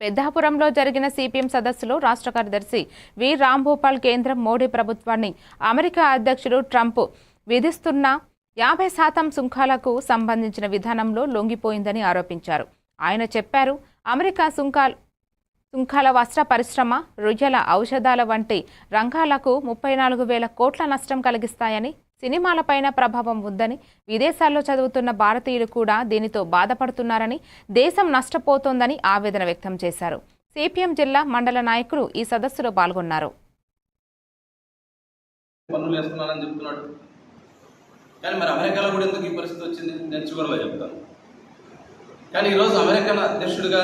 పెద్దాపురంలో జరిగిన సిపిఎం సదస్సులో రాష్ట్ర కార్యదర్శి వి. రాంభూపాల్ కేంద్రం మోడీ ప్రభుత్వాన్ని అమెరికా అధ్యక్షుడు ట్రంప్ విధిస్తున్న యాభై శాతం సుంకాలకు సంబంధించిన విధానంలో లొంగిపోయిందని ఆరోపించారు. ఆయన చెప్పారు అమెరికా సుంకాలు సుంకాల వస్త్ర పరిశ్రమ రొయ్యల ఔషధాల వంటి రంగాలకు ముప్పై నాలుగు వేల కోట్ల నష్టం కలిగిస్తాయని సినిమాలపైన ప్రభావం ఉందని విదేశాల్లో చదువుతున్న భారతీయులు కూడా దీనితో బాధపడుతున్నారని దేశం నష్టపోతోందని ఆవేదన వ్యక్తం చేశారు. సిపిఎం జిల్లా మండల నాయకులు ఈ సదస్సులో పాల్గొన్నారు. కానీ మరి అమెరికాలో కూడా ఎందుకు ఈ పరిస్థితి వచ్చింది? నేను చివరిలో చెప్తాను. కానీ ఈరోజు అమెరికన్ అధ్యక్షుడిగా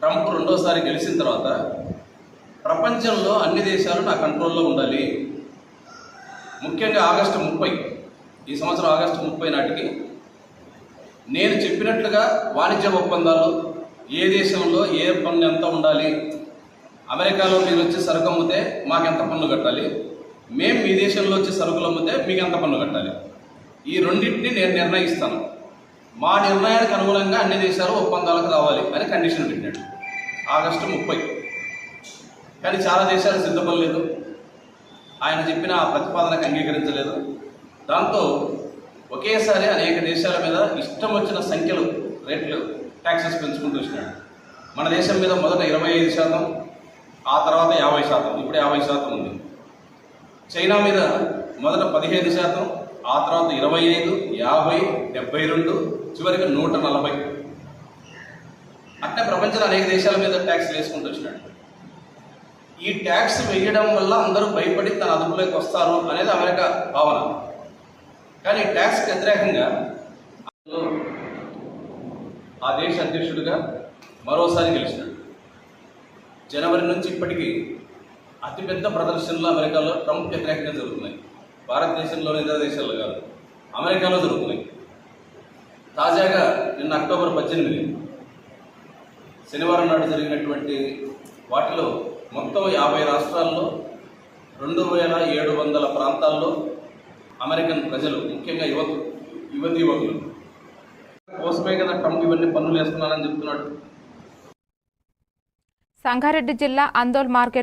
ట్రంప్ రెండోసారి గెలిచిన తర్వాత ప్రపంచంలో అన్ని దేశాలు నా కంట్రోల్లో ఉండాలి. ముఖ్యంగా ఆగస్టు ముప్పై ఈ సంవత్సరం ఆగస్టు ముప్పై నాటికి నేను చెప్పినట్లుగా వాణిజ్య ఒప్పందాలు ఏ దేశంలో ఏ పన్ను ఎంత ఉండాలి అమెరికాలో మీరు వచ్చి సరుకు అమ్మితే మాకెంత పన్ను కట్టాలి మేము మీ దేశంలో వచ్చి సరుకులు అమ్మితే మీకు ఎంత పన్ను కట్టాలి. ఈ రెండింటిని నేను నిర్ణయిస్తాను. మా నిర్ణయానికి అనుగుణంగా అన్ని దేశాలు ఒప్పందాలకు రావాలి అని కండిషన్ పెట్టాడు. ఆగస్టు ముప్పై. కానీ చాలా దేశాలు సిద్ధపడలేదు. ఆయన చెప్పిన ఆ ప్రతిపాదనకు అంగీకరించలేదు. దాంతో ఒకేసారి అనేక దేశాల మీద ఇష్టం వచ్చిన సంఖ్యలు రేట్లు ట్యాక్సెస్ పెంచుకుంటూ వచ్చినాడు. మన దేశం మీద మొదట ఇరవై ఐదు శాతం ఆ తర్వాత యాభై శాతం ఇప్పుడు యాభై శాతం ఉంది. చైనా మీద మొదట పదిహేను శాతం ఆ తర్వాత ఇరవై ఐదు యాభై డెబ్బై రెండు చివరికి నూట నలభై. అట్నే ప్రపంచంలో అనేక దేశాల మీద ట్యాక్స్ వేసుకుంటూ వచ్చినాడు. ఈ ట్యాక్స్ వేయడం వల్ల అందరూ భయపడి తన అదుపులోకి వస్తారు అనేది అమెరికా భావన. కానీ ట్యాక్స్కి వ్యతిరేకంగా ఆ దేశ అధ్యక్షుడిగా మరోసారి గెలిచినాడు. జనవరి నుంచి ఇప్పటికీ అతిపెద్ద ప్రదర్శనలు అమెరికాలో ట్రంప్ వ్యతిరేకంగా జరుగుతున్నాయి. భారతదేశంలోని ఇతర దేశాల్లో కాదు. అమెరికాలో జరుగుతున్నాయి. తాజాగా నిన్న అక్టోబర్ పద్దెనిమిది శనివారం నాడు జరిగినటువంటి వాటిలో మొత్తం యాభై రాష్ట్రాల్లో రెండు వేల ఏడు వందల ప్రాంతాల్లో అమెరికన్ ప్రజలు ముఖ్యంగా యువత యువతి యువకులు. కోసమే కదా ట్రంప్ ఇవన్నీ పన్నులు వేస్తున్నానని చెప్తున్నాడు. సంగారెడ్డి జిల్లా అందోల్ మార్కెట్